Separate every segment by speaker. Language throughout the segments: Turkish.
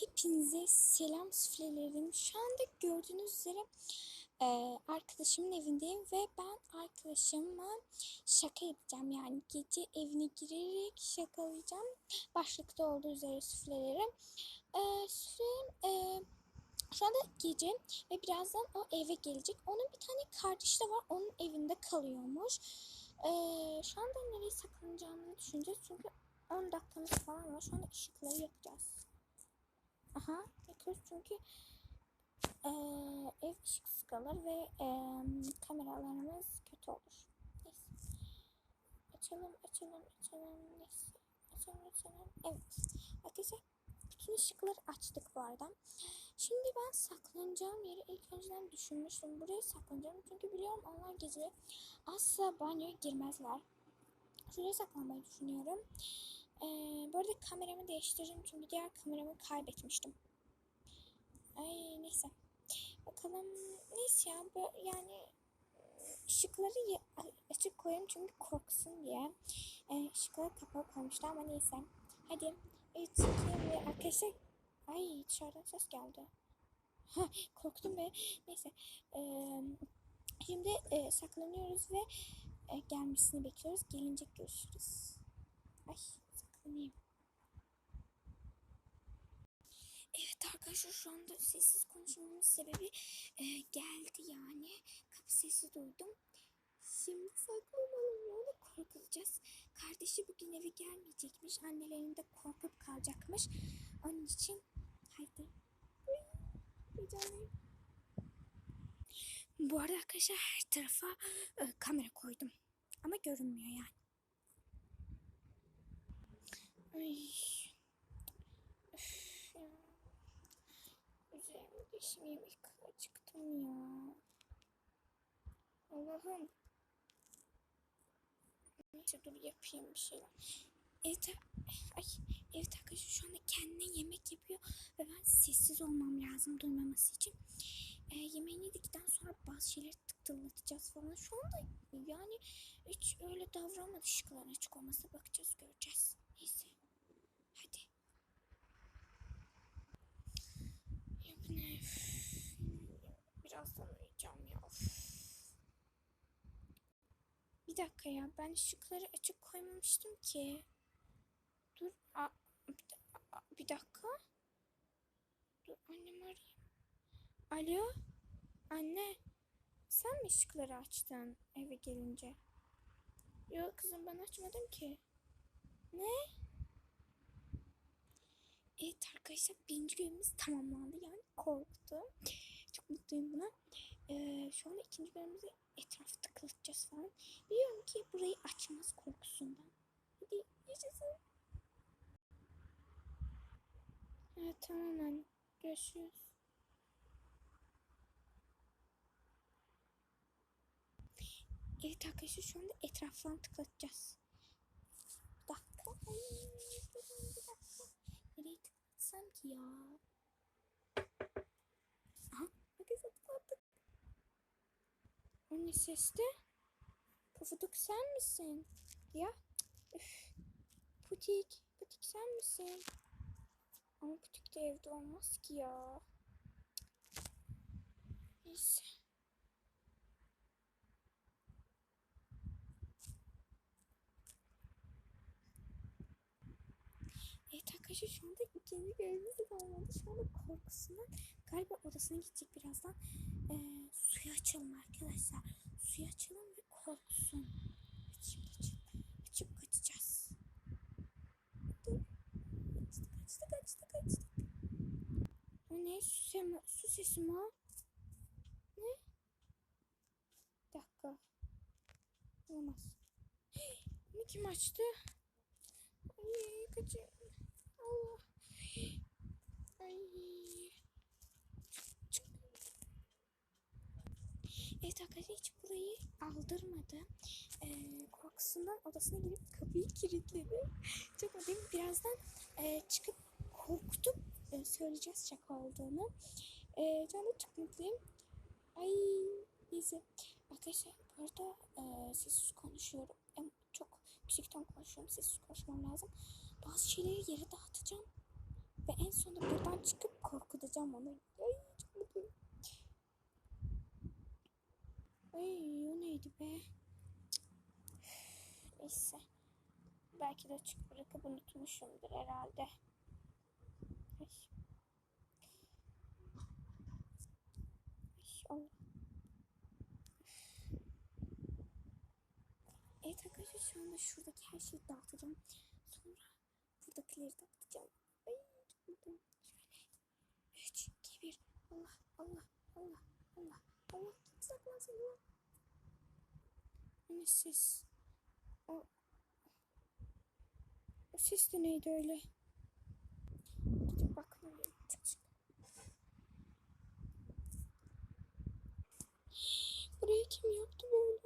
Speaker 1: Hepinize selam süflelerim. Şu anda gördüğünüz üzere e, arkadaşımın evindeyim ve ben arkadaşıma şaka edeceğim. Yani gece evine girerek şakalayacağım. Başlıkta olduğu üzere süflelerim. E, süflelerim e, şu anda gece ve birazdan o eve gelecek. Onun bir tane kardeşi de var. Onun evinde kalıyormuş. E, şu anda nereye saklanacağımızı düşüneceğiz. Çünkü 10 dakikamız falan var. Şu anda ışıkları yakacağız. Aha yakıyoruz çünkü eee, ev ışıksız kalır ve eee, kameralarımız kötü olur. Neyse. Açalım açalım açalım. Neyse. Açalım açalım. Evet. Arkadaşlar bütün ışıkları açtık bu arada. Şimdi ben saklanacağım yeri ilk önceden düşünmüştüm. Buraya saklanacağım çünkü biliyorum onlar gece asla banyoya girmezler. Şuraya saklanmayı düşünüyorum. Kameramı değiştireceğim çünkü diğer kameramı kaybetmiştim. Ay neyse. Bakalım neyse ya bu yani ışıkları açık koyayım çünkü korksun diye. Ee, ışıkları kapalı koymuşlar ama neyse. Hadi. Evet çekiyorum ve arkadaşlar. Ay dışarıdan ses geldi. Ha, korktum be. Neyse. Ee, şimdi e, saklanıyoruz ve e, gelmesini bekliyoruz. Gelince görüşürüz. Ay saklanayım. Evet arkadaşlar şu anda sessiz konuşmamın sebebi e, geldi yani. Kapı sesi duydum. Şimdi saklanalım yani korkulacağız. Kardeşi bugün eve gelmeyecekmiş. Annelerinde korkup kalacakmış. Onun için haydi. Bu arada arkadaşlar her tarafa e, kamera koydum. Ama görünmüyor yani. Ay. Üf ya. Dişimi yemek acıktım ya. Allah'ım. Neyse dur yapayım bir şeyler. Evet, ay, evet arkadaşlar şu anda kendine yemek yapıyor ve ben sessiz olmam lazım duymaması için. E, yemeğini yedikten sonra bazı şeyleri tıktırlatacağız falan. Şu anda yani hiç öyle davranmadı ışıkların açık olmasına bakacağız göreceğiz. Neyse. Hadi. Ya bu ne? Üf. Birazdan uyuyacağım ya. Üf. Bir dakika ya ben ışıkları açık koymamıştım ki. Dur. A, a- bir dakika. Dur annemi arayayım. Alo. Anne. Sen mi ışıkları açtın eve gelince? Yok kızım ben açmadım ki. Ne? Evet arkadaşlar birinci bölümümüz tamamlandı. Yani korktum. Çok mutluyum buna. Ee, şu anda ikinci bölümümüzde etrafı tıklatacağız falan. Biliyorum ki burayı açmaz korkusundan. Hadi yaşasın. Evet tamam anne. Görüşürüz. Evet arkadaşlar şu anda etrafını tıklatacağız. Bir dakika. Ay, bir dakika. Nereye tıklatsam ki ya? Aha. Arkadaşlar tıklattık. O ne sesti? Pufuduk sen misin? Ya. Üf. Putik. Putik sen misin? Ama Putik de evde olmaz ki ya. Neyse. Evet arkadaşlar şu anda ikinci bölümümüz de tamamlandı. Şu anda korkusundan galiba odasına gidecek birazdan. Ee, suyu açalım arkadaşlar. Suyu açalım ve korksun. Evet, şimdi açıp, açıp kaçacağız. Dur. Kaçtı kaçtı kaçtı kaçtı. O ne? Su, sesi, su sesi mi? Ne? Bir dakika. Olmaz. Bunu kim açtı? Ay kaçayım. Allah. Ay. Evet arkadaşlar hiç burayı aldırmadı. Ee, korkusundan odasına girip kapıyı kilitledi. Çok mutluyum. Birazdan e, çıkıp korkutup e, söyleyeceğiz şaka olduğunu. E, şu anda çok mutluyum. Ay neyse. Arkadaşlar bu arada e, sessiz konuşuyorum. Em, çok yüksekten konuşuyorum. Sessiz konuşmam lazım. Bazı şeyleri yere dağıtacağım. Ve en sonunda buradan çıkıp korkutacağım onu. Ay çok mutluyum. Ay o neydi be? Neyse. Belki de açık bırakıp unutmuşumdur herhalde. Ay. Ay. Evet arkadaşlar şu anda şuradaki her şeyi dağıtacağım. Sonra buradakileri dağıtacağım. Ay mutluyum. Şöyle. 3, 2, 1. Allah, Allah, Allah, Allah, Allah. Git saklansın Allah. Ne ses? O, o ses de neydi öyle? Gidip bakmalıyım. Burayı kim yaptı böyle?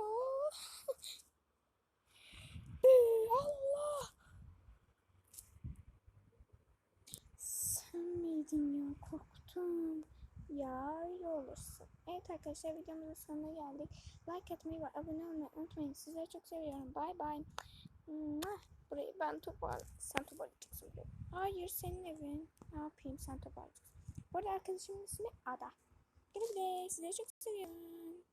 Speaker 1: Ee, Allah! Sen miydin ya? Korktum. Ya öyle olursun. Evet arkadaşlar videomuzun sonuna geldik. Like atmayı ve abone olmayı unutmayın. Sizleri çok seviyorum. Bay bay. Burayı ben topar... Sen toparlayacaksın burayı. Hayır senin evin. Ne yapayım sen toparlayacaksın. Bu arada arkadaşımın ismi Ada. Güle güle. Sizleri çok seviyorum.